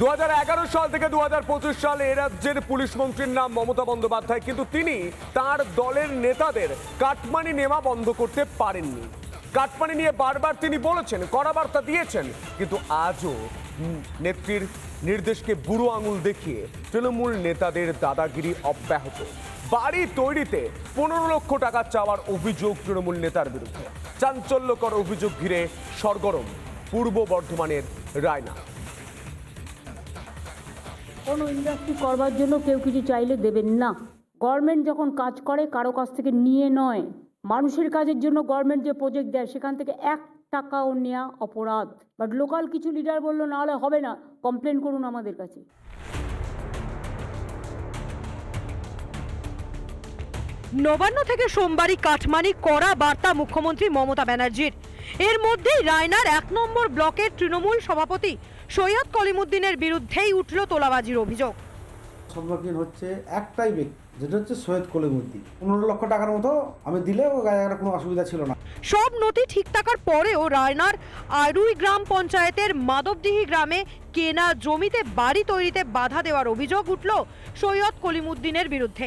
দু হাজার এগারো সাল থেকে দুহাজার পঁচিশ সালে এ রাজ্যের পুলিশ মন্ত্রীর নাম মমতা বন্দ্যোপাধ্যায়, কিন্তু তিনি তার দলের নেতাদের কাটমানি নেওয়া বন্ধ করতে পারেননি। কাটমানি নিয়ে বারবার তিনি বলেছেন কড়া বার্তা দিয়েছেন, কিন্তু আজও নেত্রীর নির্দেশকে বুড়ো আঙুল দেখিয়ে তৃণমূল নেতাদের দাদাগিরি অব্যাহত। বাড়ি তৈরিতে পনেরো লক্ষ টাকা চাওয়ার অভিযোগ তৃণমূল নেতার বিরুদ্ধে। চাঞ্চল্যকর অভিযোগ ঘিরে সরগরম পূর্ব বর্ধমানের রায়না কোনো ইন্ডাস্ট্রি করবার জন্য কেউ কিছু চাইলে দেবেন না। গভর্নমেন্ট যখন কাজ করে, কারও কাছ থেকে নিয়ে নয়। মানুষের কাজের জন্য গভর্নমেন্ট যে প্রজেক্ট দেয়, সেখান থেকে এক টাকাও নেওয়া অপরাধ। বাট লোকাল কিছু লিডার বলল, না হলে হবে না। কমপ্লেন করুন আমাদের কাছে। নবান্ন থেকে সোমবারই কাঠমানি করা বার্তা মুখ্যমন্ত্রী মমতা ব্যানার্জির। এর মধ্যেই রায়নার এক নম্বর ব্লকের তৃণমূল সভাপতি সৈয়দ কলিমুদ্দিনের বিরুদ্ধেই উঠল তোলাবাজির অভিযোগ। সম্মুখীন হচ্ছে একটাই ব্যক্তি যেটা হচ্ছে সৈয়দ কলিমুদ্দিন। পনেরো লক্ষ টাকার মতো আমি দিলে ও গায়ে কোনো অসুবিধা ছিল না। সব নথি ঠিক থাকার পরেও রায়নার আরুই গ্রাম পঞ্চায়েতের মাধবদিহি গ্রামে কেনা জমিতে বাড়ি তৈরিতে বাধা দেওয়ার অভিযোগ উঠল সৈয়দ কলিমুদ্দিনের বিরুদ্ধে।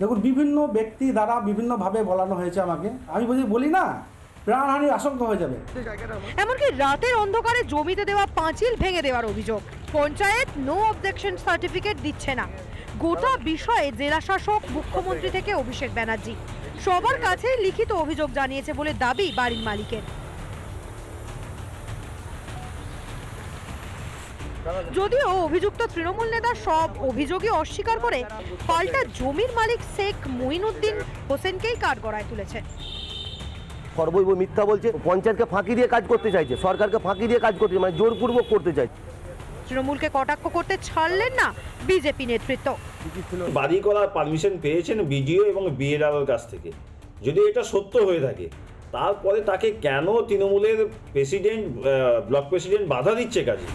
দেখুন বিভিন্ন ব্যক্তি দ্বারা বিভিন্নভাবে বলানো হয়েছে আমাকে। আমি বলি বলি না প্রাণহানি আশঙ্কা হয়ে যাবে। এমনকি রাতের অন্ধকারে জমিতে দেওয়া পাঁচিল ভেঙে দেওয়ার অভিযোগ। পঞ্চায়েত নো অবজেকশন সার্টিফিকেট দিচ্ছে না। গোটা বিষয়ে জেলা শাসক, মুখ্যমন্ত্রী থেকে অভিষেক ব্যানার্জি। সবার কাছে লিখিত অভিযোগ জানিয়েছে বলে দাবি বাড়ির মালিকের। যদিও অভিযুক্ত তৃণমূল নেতা সব অভিযোগই অস্বীকার করে, পাল্টা জমির মালিক শেখ মঈনুদ্দিন হোসেনকেই কাঠগড়ায় তুলেছেন। সর্বৈব মিথ্যা বলছে পঞ্চায়েতকে ফাঁকি দিয়ে কাজ করতে চাইছে সরকারকে ফাঁকি দিয়ে কাজ করতে মানে জোরপূর্বক করতে চাইছে। তৃণমূলকে কটাক্ষ করতে ছাড়লেন না বিজেপি নেতৃত্ব। বাড়ি করার পারমিশন পেয়েছেন বিডিও এবং বিএলআর কাছ থেকে। যদি এটা সত্য হয়ে থাকে তারপরে তাকে কেন তৃণমূলের প্রেসিডেন্ট ব্লক প্রেসিডেন্ট বাধা দিচ্ছে কাজে?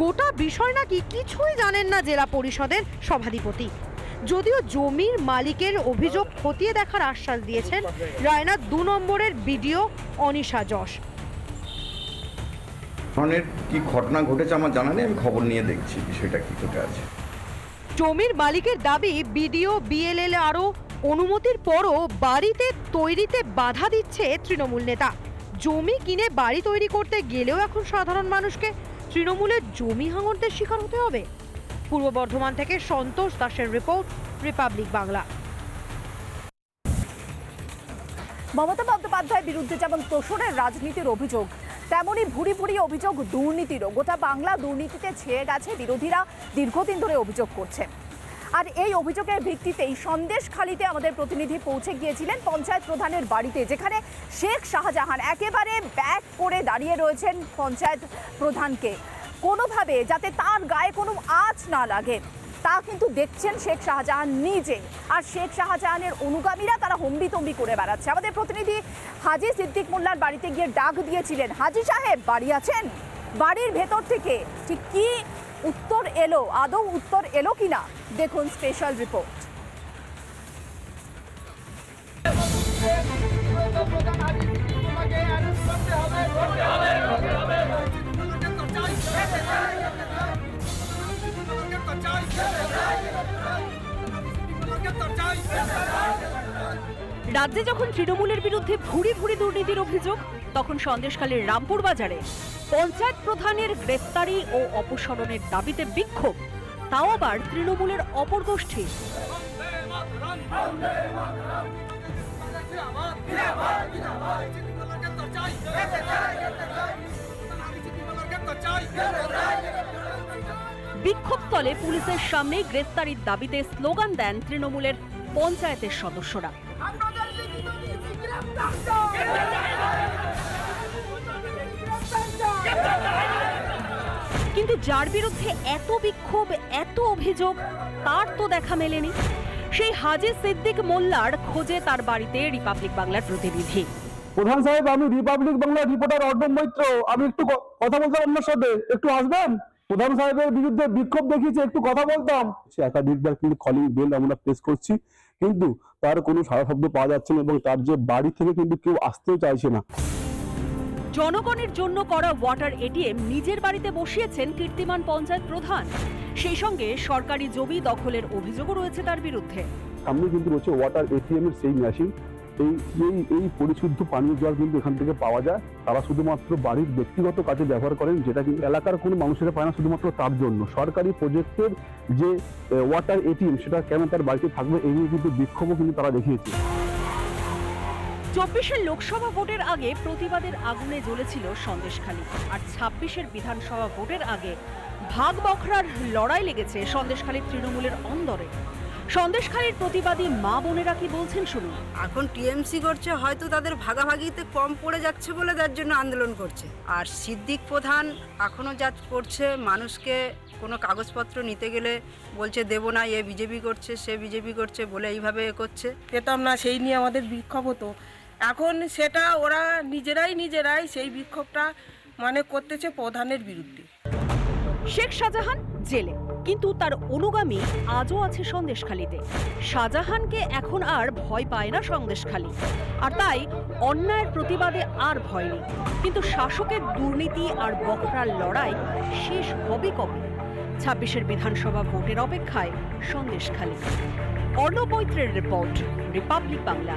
গোটা বিষয় নাকি কিছুই জানেন না জেলা পরিষদের সভাধিপতি। যদিও জমির মালিকের অভিযোগ খতিয়ে দেখার আশ্বাস দিয়েছেন রায়না দু নম্বরের বিডিও অনিশা যশ। ধরনের কি ঘটনা ঘটেছে আমার জানা নেই আমি খবর নিয়ে দেখছি বিষয়টা কি ঘটে আছে। জমির মালিকের দাবি বিডিও বিএলএল আরও অনুমতির পরও বাড়িতে তৈরিতে বাধা দিচ্ছে তৃণমূল নেতা। জমি কিনে বাড়ি তৈরি করতে গেলেও এখন সাধারণ মানুষকে তৃণমূলের জমি হাঙরদের শিকার হতে হবে। পূর্ব বর্ধমান থেকে সন্তোষ দাসের রিপোর্ট, রিপাবলিক বাংলা। মমতা বন্দ্যোপাধ্যায়ের বিরুদ্ধে যেমন তোষরের রাজনীতির অভিযোগ, তেমনই ভুরি ভুরি অভিযোগ দুর্নীতিরও। গোটা বাংলা দুর্নীতিতে ছেয়ে গেছে বিরোধীরা, দীর্ঘদিন ধরে অভিযোগ করছে। আর এই অভিযোগের ভিত্তিতেই সন্দেশখালিতে আমাদের প্রতিনিধি পৌঁছে গিয়েছিলেন পঞ্চায়েত প্রধানের বাড়িতে, যেখানে শেখ শাহজাহান একেবারে ব্যাক করে দাঁড়িয়ে রয়েছেন পঞ্চায়েত প্রধানকে। কোনোভাবে যাতে তার গায়ে কোনো আঁচ না লাগে। তা কিন্তু দেখছেন শেখ শাহজাহান নিজে। আর শেখ শাহজাহানের অনুগামীরা তারা হম্বিতম্বি করে বেড়াচ্ছে। আমাদের প্রতিনিধি হাজি সিদ্দিক মোল্লার বাড়িতে গিয়ে ডাক দিয়েছিলেন। হাজি সাহেব, বাড়ি আছেন? বাড়ির ভেতর থেকে ঠিক কি উত্তর এলো? আদৌ উত্তর এলো কিনা? দেখুন স্পেশাল রিপোর্ট রাজ্যে যখন তৃণমূলের বিরুদ্ধে ভুরি ভুরি দুর্নীতির অভিযোগ, তখন সন্দেশখালীর রামপুর বাজারে পঞ্চায়েত প্রধানের গ্রেফতারি ও অপসারণের দাবিতে বিক্ষোভ। তাও আবার তৃণমূলের অপর গোষ্ঠী। বিক্ষোভস্থলে পুলিশের সামনে গ্রেফতারির দাবিতে স্লোগান দেন তৃণমূলের পঞ্চায়েতের সদস্যরা। কিন্তু যার বিরুদ্ধে এত বিক্ষোভ এত অভিযোগ তার তো দেখা মেলেনি। সেই হাজি সিদ্দিক মোল্লার খোঁজে তার বাড়িতে রিপাবলিক বাংলার প্রতিনিধি। প্রধান সাহেব আমি রিপাবলিক বাংলার রিপোর্টার অর্ডম মৈত্র। আমি একটু কথা বলতাম আপনার সাথে। একটু আসবেন? প্রধান সাহেবের বিরুদ্ধে বিক্ষোভ দেখিয়েছে একটু কথা বলতাম। একাধিকবার কিন্তু কলিং বেল আমরা প্রেস করছি। কিন্তু তার কোনো সারা শব্দ পাওয়া যাচ্ছে না এবং তার যে বাড়ি থেকে কিন্তু কেউ আসতেও চাইছে না। জনগণের জন্য করা ওয়াটার এটিএম নিজের বাড়িতে বসিয়েছেন কীর্তিমান পঞ্চায়েত প্রধান। সেই সঙ্গে সরকারি জমি দখলের অভিযোগও রয়েছে তার বিরুদ্ধে। সামনে কিন্তু রয়েছে ওয়াটার এটিএম এর সেই মেশিন এই এই এই পরিশুদ্ধ পানীয় জল কিন্তু এখান থেকে পাওয়া যায়। তারা শুধুমাত্র বাড়ির ব্যক্তিগত কাজে ব্যবহার করেন, যেটা কিন্তু এলাকার কোনো মানুষেরা পায় না, শুধুমাত্র তার জন্য। সরকারি প্রজেক্টের যে ওয়াটার এটিএম সেটা কেন তার বাড়িতে থাকবে এই নিয়ে কিন্তু বিক্ষোভও কিন্তু তারা দেখিয়েছে। চব্বিশের লোকসভা ভোটের আগে প্রতিবাদের আগুনে জ্বলেছিল সন্দেশখালী। আর ছাব্বিশের বিধানসভা ভোটের আগে ভাগ বখরার লড়াই লেগেছে সন্দেশখালীর তৃণমূলের অন্দরে। সন্দেশখালীর প্রতিবাদী মা বোনেরা কি বলছেন শুনুন। এখন টিএমসি করছে হয়তো তাদের ভাগাভাগিতে কম পড়ে যাচ্ছে বলে তার জন্য আন্দোলন করছে। আর সিদ্দিক প্রধান এখনও যা করছে মানুষকে কোনো কাগজপত্র নিতে গেলে বলছে দেবো না এ বিজেপি করছে সে বিজেপি করছে বলে এইভাবে এ করছে। পেতাম না সেই নিয়ে আমাদের বিক্ষোভ হতো। এখন সেটা ওরা নিজেরাই নিজেরাই সেই বিক্ষোভটা মানে করতেছে প্রধানের বিরুদ্ধে। শেখ শাহজাহান জেলে। কিন্তু তার অনুগামী আজও আছে সন্দেশখালীতে। শাহজাহানকে এখন আর ভয় পায় না সন্দেশখালী। আর তাই অন্যায়ের প্রতিবাদে আর ভয় নেই। কিন্তু শাসকের দুর্নীতি আর বকরার লড়াই শেষ হবে কবে? ছাব্বিশের বিধানসভা ভোটের অপেক্ষায় সন্দেশখালী। অর্ণব মৈত্রের রিপোর্ট, রিপাবলিক বাংলা।